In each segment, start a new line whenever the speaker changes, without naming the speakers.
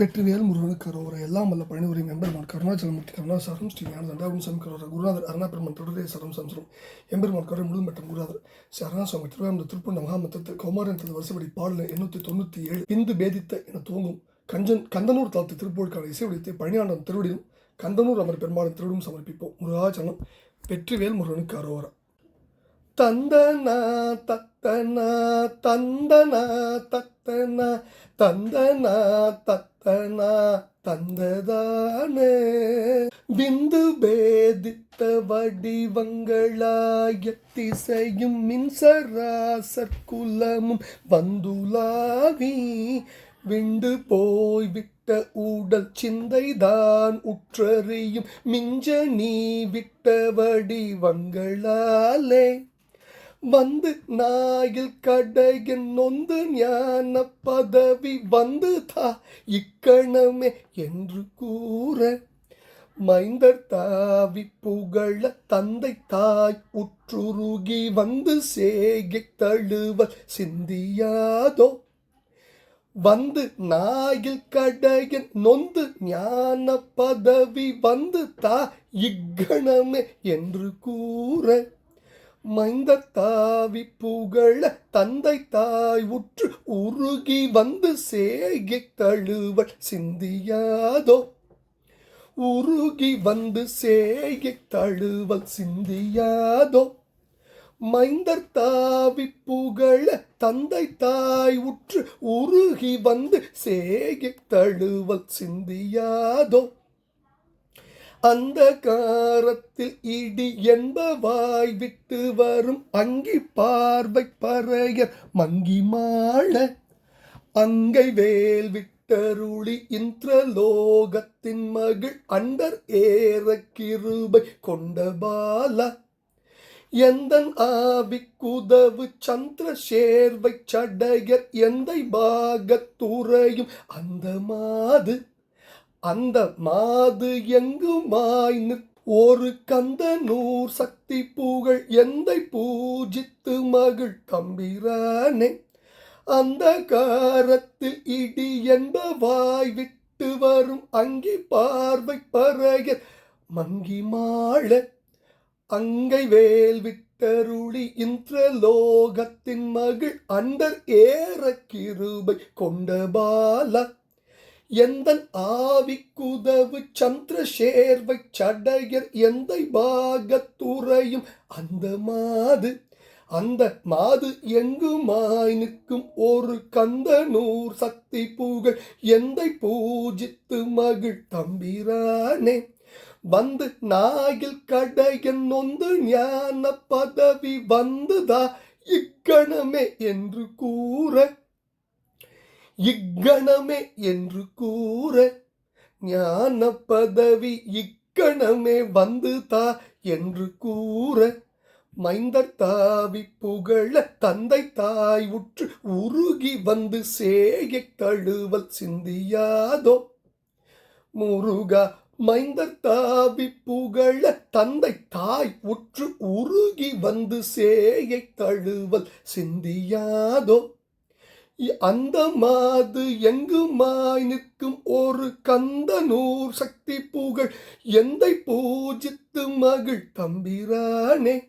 வெற்றிவேல் முருகனுக்கு கரோர எல்லாம் வல்ல பழனிபுரி எம்பெருமான் கருணாச்சலமூர்த்தி கருணாசாரம் ஸ்ரீ ஞான தண்டாகும் சாமி கரோர குருநாதர் அருணாபெருமன் தொடரே சரம் சம்சரம். எம்பெருமான் கரை முழு மற்றும் குருநாதர். ஸ்ரீ அருணாசுவாமி திருவாரூர் திருப்பண்ட மகாமத்தத்தில் கௌமாரன் தனது வருஷப்படி பாடல எண்ணூற்றி தொண்ணூற்றி ஏழு பிந்து பேதித்த என துவங்கும் கஞ்சன் கந்தனூர் தளத்து திருப்பூருக்கான இசை உடைத்து பழனியாண்டம் திருவடியும் கந்தனூர் அமர் பெருமாளின் திருவிடும் சமர்ப்பிப்போம். முருகாச்சலம் வெற்றிவேல் முருகனுக்கு அரோரா தந்தனா தத்தனா தந்தனா தத்தனா தந்தனா தத்தனா தந்ததானே. பிந்து பேதித்த வடிவங்களாயத்திசையும் மின்சராசற்குலமும் வந்துலாவி. விண்டு போய் விட்ட ஊடல் சிந்தைதான் உற்றறியும் மிஞ்ச நீ விட்ட வடிவங்களாலே. வந்து நாயில் கடையின் நொந்து ஞான பதவி வந்து தா இக்கணமே என்று கூற. மைந்தர் தாவி புகழ தந்தை தாய் உற்றுருகி வந்து சேகை தழுவல் சிந்தியாதோ. வந்து நாயில் கடையின் நொந்து ஞான பதவி வந்து தா இக்கணமே என்று கூற. மைந்த தாவி புகழ தந்தை தாய் உற்று உருகி வந்து சேகை தழுவல் சிந்தியாதோ? உருகி வந்து சேகை தழுவல் சிந்தியாதோ? மைந்தர் தாவி புகழ தந்தை தாய் உற்று உருகி வந்து சேகை தழுவல் சிந்தியாதோ? அந்த காரத்தில் இடி என்பவாய் விட்டு வரும் அங்கி பார்வை பறையர் மங்கி மாள. அங்கை வேல் விட்டருளி இந்திரலோகத்தின் மகள் அண்டர் ஏற கிருபை கொண்ட பாலா. எந்தன் ஆவி குதவு சந்திர சடையர் எந்த பாகத்துறையும் அந்த மாது. அந்த மாது எங்குமாய் நிற் ஒரு கந்த நூர் சக்தி புகழ் எந்தை பூஜித்து மகிழ் தம்பிரானே. அந்த காரத்தில் இடி என்பவாய் விட்டு வரும் அங்கி பார்வை பறக மங்கி மாழ. அங்கை வேல் விட்டருளி இந்திரலோகத்தின் மகிழ் அண்டர் ஏற கிருபை கொண்ட பாலா. எந்தன் ஆவிக்குதவு சந்திரசேர்வை சடையர் எந்தை பாகத்துறையும் அந்த மாது அந்த மாது எங்குமாய் நிற்கும் ஒரு கந்த நூர் சக்தி புகழ் எந்தை பூஜித்து மகிழ் தம்பிரானே. வந்து நாயில் கடையன் நொந்து ஞான பதவி வந்துதா இக்கணமே என்று கூற இக்கணமே என்று கூற ஞான பதவி இக்கணமே வந்து தா என்று கூற மைந்தர் தாவி புகழ தந்தை தாய் உற்று உருகி வந்து சேகை தழுவல் சிந்தியாதோ? முருகா மைந்தர் தாவி புகழ தந்தை தாய் உற்று உருகி வந்து சேகை தழுவல் சிந்தியாதோ? அந்த மாது எங்குமாய் நிற்கும் ஒரு கந்தனூர் சக்தி புகழ் எந்தை பூஜித்து மகிழ் தம்பிரானே.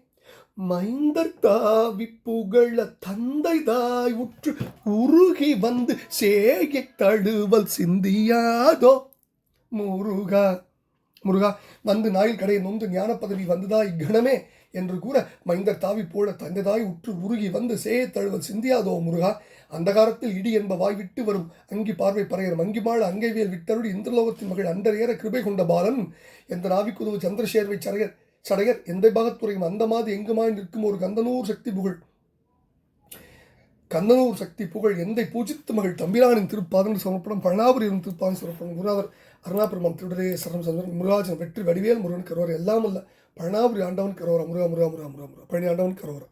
மைந்தர் தாவி புகழ தந்தை தாய் உற்று உருகி வந்து சேகை தழுவல் சிந்தியாதோ. முருகா முருகா வந்து நாயில் கடையை நொந்து ஞான பதவி வந்ததா கணமே என்று கூற மைந்தர் தாவி போல தந்ததாய் உற்று உருகி வந்து சேய தழுவல் சிந்தியாதோ முருகா? அந்த காலத்தில் இடி என்ப வாய் விட்டு வரும் அங்கி பார்வை பறையர் மங்கிமாள் அங்கைவியல் விட்டருடி இந்திரலோகத்தின் மகள் அண்டரேற கிருபை கொண்ட பாலன் எந்த நாவிக்குதவு சந்திரசேர்வை சடையர் சடையர் எந்த பாகத்துறையும் அந்த மாதிரி எங்குமாய் நிற்கும் ஒரு கந்தனூர் சக்தி புகழ். கந்தனூர் சக்தி புகழ் எந்தை பூஜித்து மகள் தம்பிரானின் திருப்பாதங்கள் சமர்ப்பணம் பழனாபுரியின் திருப்பாதம் சமர்ப்பணம் குருநாதர் அருணாபெருமான் திருடரே சரணம் சந்திரன் முருகாஜன் வெற்றி வடிவேல் முருகன் கருவார். எல்லாம் அல்ல. பழனாபுரி ஆண்டவன் கரோரா முருகா முருகா முருகா முருகா முருகா. பழனி ஆண்டவன் கரோரா